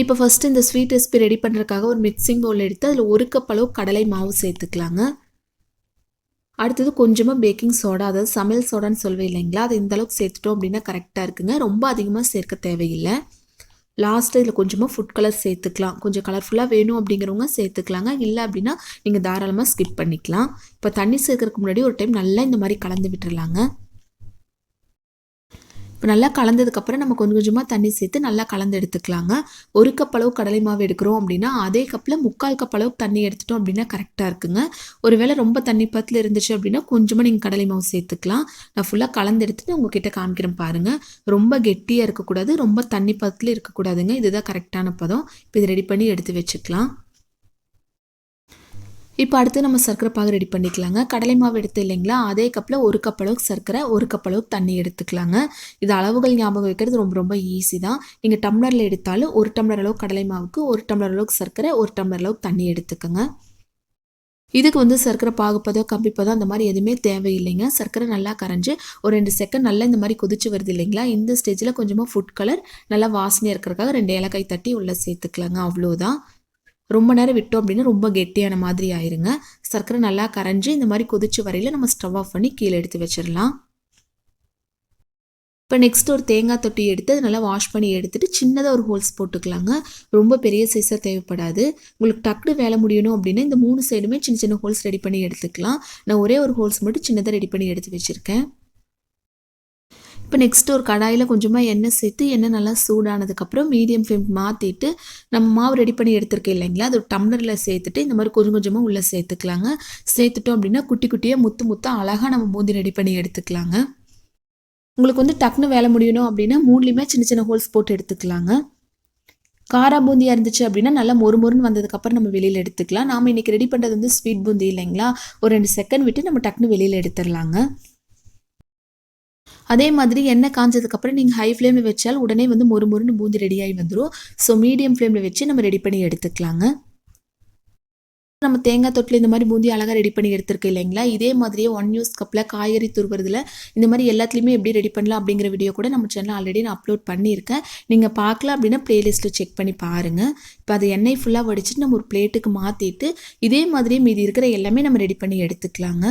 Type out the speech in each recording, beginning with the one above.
இப்போ ஃபஸ்ட்டு இந்த sweet recipe ready பண்ணுறதுக்காக ஒரு மிக்சிங் பவுல் எடுத்து அதில் ஒரு கப் அளவு கடலை மாவு சேர்த்துக்கலாங்க. அடுத்தது கொஞ்சமாக பேக்கிங் சோடா அதாவது சமையல் சோடான்னு சொல்லவே இல்லைங்களா? அது இந்தளவுக்கு சேர்த்துட்டோம் அப்படின்னா கரெக்டாக இருக்குங்க. ரொம்ப அதிகமாக சேர்க்க தேவையில்லை. லாஸ்ட்டு இதில் கொஞ்சமாக ஃபுட் கலர் சேர்த்துக்கலாம். கொஞ்சம் கலர்ஃபுல்லாக வேணும் அப்படிங்கிறவங்க சேர்த்துக்கலாங்க. இல்லை அப்படின்னா நீங்கள் தாராளமாக ஸ்கிப் பண்ணிக்கலாம். இப்போ தண்ணி சேர்க்கறதுக்கு முன்னாடி ஒரு டைம் நல்லா இந்த மாதிரி கலந்து விட்டுறலாங்க. இப்போ நல்லா கலந்ததுக்கப்புறம் நம்ம கொஞ்சம் கொஞ்சமாக தண்ணி சேர்த்து நல்லா கலந்து எடுத்துக்கலாங்க. ஒரு கப் அளவு கடலை மாவு எடுக்கிறோம் அப்படின்னா அதே கப்பில் முக்கால் கப் அளவுக்கு தண்ணி எடுத்துட்டோம் அப்படின்னா கரெக்டாக இருக்குங்க. ஒருவேளை ரொம்ப தண்ணி பத்தில் இருந்துச்சு அப்படின்னா கொஞ்சமாக நீங்கள் கடலை மாவு சேர்த்துக்கலாம். நான் ஃபுல்லாக கலந்து எடுத்துட்டு உங்ககிட்ட காமிக்கிறேன் பாருங்கள் ரொம்ப கெட்டியாக இருக்கக்கூடாது ரொம்ப தண்ணி பத்தில் இருக்கக்கூடாதுங்க. இதுதான் கரெக்டான பதம். இப்போ இதை ரெடி பண்ணி எடுத்து வச்சுக்கலாம். இப்போ அடுத்து நம்ம சர்க்கரை பாகு ரெடி பண்ணிக்கலாங்க. கடலை மாவு எடுத்து இல்லைங்களா? அதே கப்பில் ஒரு கப் அளவுக்கு சர்க்கரை ஒரு கப் அளவுக்கு தண்ணி எடுத்துக்கலாங்க. இது அளவுகள் ஞாபகம் வைக்கிறது ரொம்ப ரொம்ப ஈஸி தான். நீங்கள் டம்ளரில் எடுத்தாலும் ஒரு டம்ளர் அளவுக்கு கடலை மாவுக்கு ஒரு டம்ளர் அளவுக்கு சர்க்கரை ஒரு டம்ளர் அளவுக்கு தண்ணி எடுத்துக்கோங்க. இதுக்கு வந்து சர்க்கரை பாகுப்பதோ கம்பிப்பதோ அந்த மாதிரி எதுவுமே தேவையில்லைங்க. சர்க்கரை நல்லா கரைஞ்சி ஒரு ரெண்டு செகண்ட் நல்லா இந்த மாதிரி கொதிச்சு வருது இல்லைங்களா? இந்த ஸ்டேஜில் கொஞ்சமாக ஃபுட் கலர் நல்லா வாசனையாக இருக்கிறதுக்காக ரெண்டு ஏலக்காய் தட்டி உள்ளே சேர்த்துக்கலாங்க. அவ்வளோதான். ரொம்ப நேரம் விட்டோம் அப்படின்னா ரொம்ப கெட்டியான மாதிரி ஆயிருங்க. சர்க்கரை நல்லா கரைஞ்சி இந்த மாதிரி கொதிச்சு வரையில் நம்ம ஸ்டவ் ஆஃப் பண்ணி கீழே எடுத்து வச்சிடலாம். இப்போ நெக்ஸ்ட் ஒரு தேங்காய் தொட்டி எடுத்து அதை நல்லா வாஷ் பண்ணி எடுத்துகிட்டு சின்னதாக ஒரு ஹோல்ஸ் போட்டுக்கலாங்க. ரொம்ப பெரிய சைஸாக தேவைப்படாது. உங்களுக்கு டக்குனு வேலை முடியணும் அப்படின்னா இந்த மூணு சைடுமே சின்ன சின்ன ஹோல்ஸ் ரெடி பண்ணி எடுத்துக்கலாம். நான் ஒரே ஒரு ஹோல்ஸ் மட்டும் சின்னதாக ரெடி பண்ணி எடுத்து வச்சுருக்கேன். இப்போ நெக்ஸ்ட் ஒரு கடாயில் கொஞ்சமாக எண்ணெய் சேர்த்து எண்ணெய் நல்லா சூடானதுக்கப்புறம் மீடியம் ஃப்ளேம் மாற்றிட்டு நம்ம மாவு ரெடி பண்ணி எடுத்துருக்கேன் இல்லைங்களா? அது ஒரு டம்ளரில் சேர்த்துட்டு இந்த மாதிரி கொஞ்சம் கொஞ்சமாக உள்ளே சேர்த்துக்கலாங்க. சேர்த்துட்டோம் அப்படின்னா குட்டி குட்டியாக முத்து முத்தாக அழகாக நம்ம பூந்தி ரெடி பண்ணி எடுத்துக்கலாங்க. உங்களுக்கு வந்து டக்குன்னு வேலை முடியணும் அப்படின்னா மூணுலேயுமே சின்ன சின்ன ஹோல்ஸ் போட்டு எடுத்துக்கலாங்க. காரா பூந்தியாக இருந்துச்சு அப்படின்னா நல்லா மொறு மொறுன்னு வந்ததுக்கப்புறம் நம்ம வெளியில் எடுத்துக்கலாம். நாம் இன்றைக்கி ரெடி பண்ணுறது வந்து ஸ்வீட் பூந்தி இல்லைங்களா? ஒரு ரெண்டு செகண்ட் விட்டு நம்ம டக்குன்னு வெளியில் எடுத்துடலாங்க. அதே மாதிரி எண்ணெய் காஞ்சதுக்கப்புறம் நீங்கள் ஹை ஃப்ளேமில் வச்சால் உடனே வந்து மொறு மொறுன்னு பூந்தி ரெடியாகி வந்துடும் ஸோ மீடியம் ஃப்ளேமில் வச்சு நம்ம ரெடி பண்ணி எடுத்துக்கலாங்க. நம்ம தேங்காய் தொட்டில் இந்த மாதிரி பூந்தி அழகாக ரெடி பண்ணி எடுத்துருக்கு இல்லைங்களா? இதே மாதிரியே ஒன் யூஸ் கப்பில் காய்கறி துருவுறதுல இந்த மாதிரி எல்லாத்துலேயுமே எப்படி ரெடி பண்ணலாம் அப்படிங்கிற வீடியோ கூட நம்ம சேனல் ஆல்ரெடி நான் அப்லோட் பண்ணியிருக்கேன். நீங்கள் பார்க்கலாம் அப்படின்னா ப்ளேலிஸ்ட்டில் செக் பண்ணி பாருங்கள் இப்போ அதை எண்ணெய் ஃபுல்லாக வடிச்சிட்டு நம்ம ஒரு பிளேட்டுக்கு மாற்றிட்டு இதே மாதிரியே மீதி இருக்கிற எல்லாமே நம்ம ரெடி பண்ணி எடுத்துக்கலாங்க.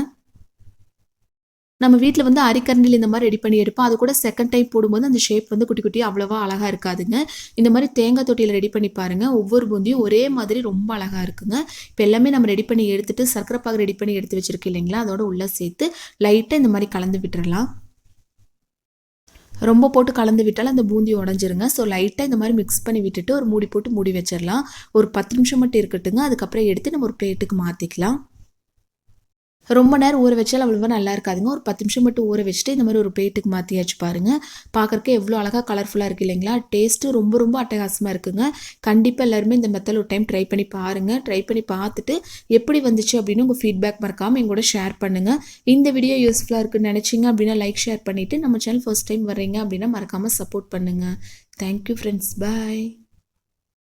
நம்ம வீட்டில் வந்து அரிக்கரண்டில் இந்த மாதிரி ரெடி பண்ணி எடுப்போம். அது கூட செகண்ட் டைம் போடும்போது அந்த ஷேப் வந்து குட்டி குட்டி அவ்வளோவா அழகாக இருக்காதுங்க. இந்த மாதிரி தேங்காய் தொட்டியில் ரெடி பண்ணி பாருங்கள் ஒவ்வொரு பூந்தியும் ஒரே மாதிரி ரொம்ப அழகாக இருக்குங்க. இப்போ எல்லாமே நம்ம ரெடி பண்ணி எடுத்துட்டு சர்க்கரை பாகு ரெடி பண்ணி எடுத்து வச்சிருக்கோம் இல்லைங்களா? அதோட உள்ளே சேர்த்து லைட்டாக இந்த மாதிரி கலந்து விட்டுறலாம். ரொம்ப போட்டு கலந்து விட்டால் அந்த பூந்தி உடஞ்சிருங்க. ஸோ லைட்டாக இந்த மாதிரி மிக்ஸ் பண்ணி விட்டுட்டு ஒரு மூடி போட்டு மூடி வச்சிடலாம் ஒரு பத்து நிமிஷம் மட்டும் இருக்கட்டுங்க. அதுக்கப்புறம் எடுத்து நம்ம ஒரு பிளேட்டுக்கு மாற்றிக்கலாம் ரொம்ப நேரம் ஊற வச்சால் அவ்வளோவா நல்லா இருக்காதுங்க. ஒரு பத்து நிமிஷம் மட்டும் ஊற வச்சுட்டு இந்த மாதிரி ஒரு பிளேட்டுக்கு மாற்றியாச்சு பாருங்கள் பார்க்குறக்கு எவ்வளோ அழகாக கலர்ஃபுல்லாக இருக்குது இல்லைங்களா? டேஸ்ட்டு ரொம்ப ரொம்ப அட்டகாசமாக இருக்குங்க. கண்டிப்பாக எல்லாருமே இந்த மெத்தட் ஒரு டைம் ட்ரை பண்ணி பாருங்கள் ட்ரை பண்ணி பார்த்துட்டு எப்படி வந்துச்சு அப்படின்னு உங்கள் ஃபீட்பேக் மறக்காமல் எங்கூட ஷேர் பண்ணுங்கள் இந்த வீடியோ யூஸ்ஃபுல்லாக இருக்குன்னு நினச்சிங்க அப்படின்னா லைக் ஷேர் பண்ணிவிட்டு நம்ம சேனல் ஃபர்ஸ்ட் டைம் வர்றீங்க அப்படின்னா மறக்காமல் சப்போர்ட் பண்ணுங்கள் தேங்க்யூ ஃப்ரெண்ட்ஸ் பாய்